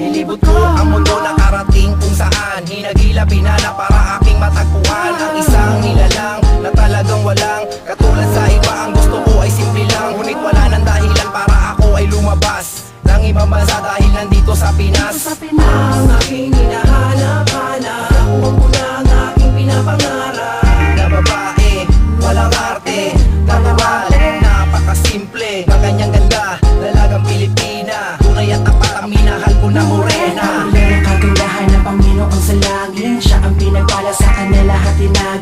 Nilibot ko ang mundo na karating kung saan. Hinagila binala para aking matagpuan. Ang isang nilalang na talagang walang. Katulad sa iba ang gusto ko ay simple lang. Ngunit wala nang dahilan para ako ay lumabas. Nang ibang bansa dahil nandito sa Pinas. Ang aking hinahanap-hanap. Nakuha ko na ang aking pinapangarap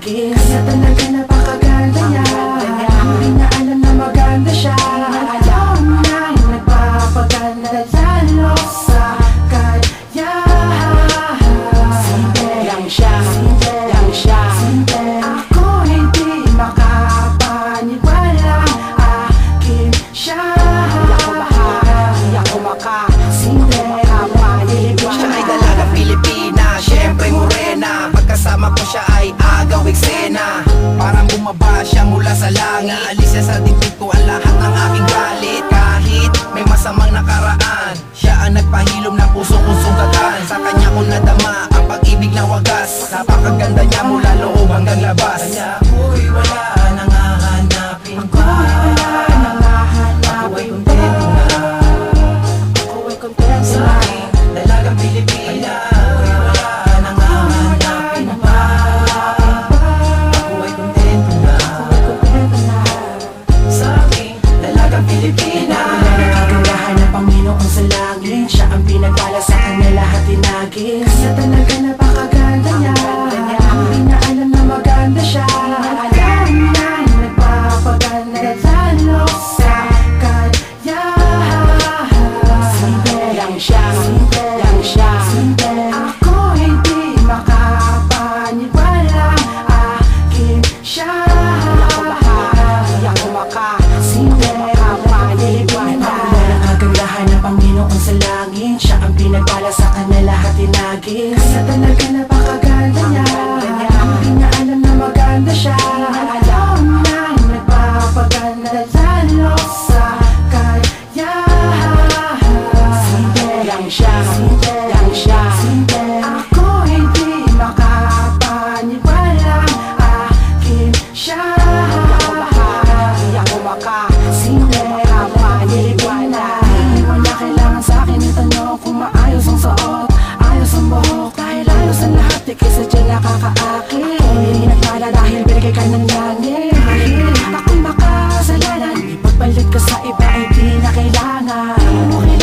lahat tinagis Kaya talaga napakaganda talaga napakaganda niya. Hindi niya alam na maganda siya. Alam na nagpapaganda lalo sa kanya Simple lang siya. Simple lang siya. Simple nakakaakit Hindi nagpala dahil binigay ka ng langit. Dahil ako'y makasalanan. Ipagbalik ka sa iba ay di na kailangan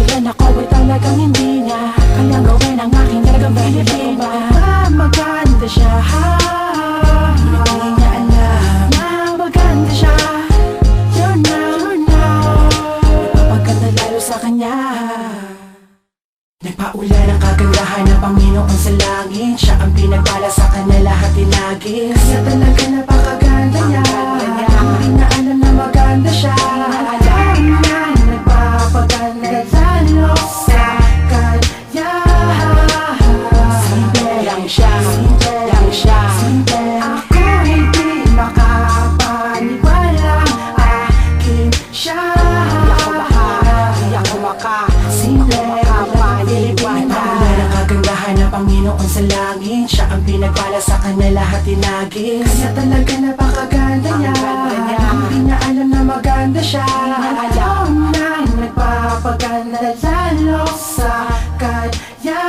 Ang pagkaksilan ako ay talagang hindi niya. Kayang gawin ang aking dalagang Pilipina. Maganda siya Hindi niya alam na maganda na, yun na. Sa kanya. Nagpaulan ang kagandahan ng Panginoon sa langit. Siya ang pinagpala sa kanya lahat tinagis Kaya talaga napakaganda Panginoon sa langit Siya ang pinagpala sa kanya lahat tinagis Kaya talaga napakaganda niya. Hindi niya alam na maganda siya. Alam na nagpapaganda lalo sa kanya.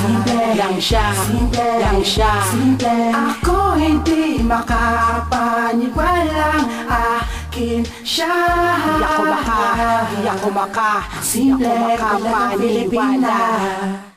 Simple lang siya. Simple lang siya. Simple. Ako hindi makapaniwalang akin siya. Hindi ako maka. Hindi ako maka Simple makapaniwala